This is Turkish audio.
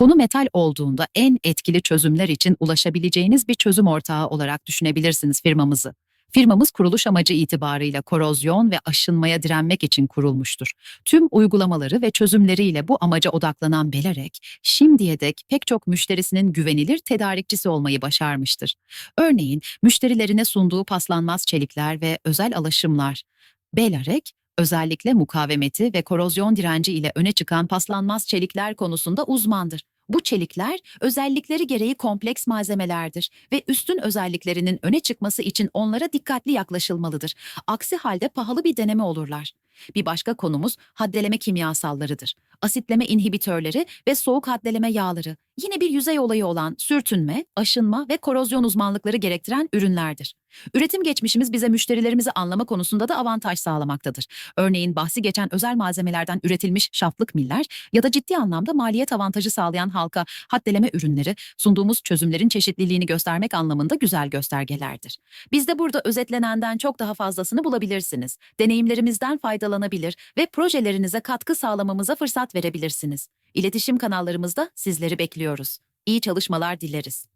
Konu metal olduğunda en etkili çözümler için ulaşabileceğiniz bir çözüm ortağı olarak düşünebilirsiniz firmamızı. Firmamız kuruluş amacı itibarıyla korozyon ve aşınmaya direnmek için kurulmuştur. Tüm uygulamaları ve çözümleriyle bu amaca odaklanan Belarek, şimdiye dek pek çok müşterisinin güvenilir tedarikçisi olmayı başarmıştır. Örneğin, müşterilerine sunduğu paslanmaz çelikler ve özel alaşımlar. Belarek, özellikle mukavemeti ve korozyon direnci ile öne çıkan paslanmaz çelikler konusunda uzmandır. Bu çelikler özellikleri gereği kompleks malzemelerdir ve üstün özelliklerinin öne çıkması için onlara dikkatli yaklaşılmalıdır. Aksi halde pahalı bir deneme olurlar. Bir başka konumuz haddeleme kimyasallarıdır. Asitleme inhibitörleri ve soğuk haddeleme yağları yine bir yüzey olayı olan sürtünme, aşınma ve korozyon uzmanlıkları gerektiren ürünlerdir. Üretim geçmişimiz bize müşterilerimizi anlama konusunda da avantaj sağlamaktadır. Örneğin bahsi geçen özel malzemelerden üretilmiş şaflık miller ya da ciddi anlamda maliyet avantajı sağlayan halka haddeleme ürünleri sunduğumuz çözümlerin çeşitliliğini göstermek anlamında güzel göstergelerdir. Bizde burada özetlenenden çok daha fazlasını bulabilirsiniz. Deneyimlerimizden faydalanabilir ve projelerinize katkı sağlamamıza fırsat verebilirsiniz. İletişim kanallarımızda sizleri bekliyoruz. İyi çalışmalar dileriz.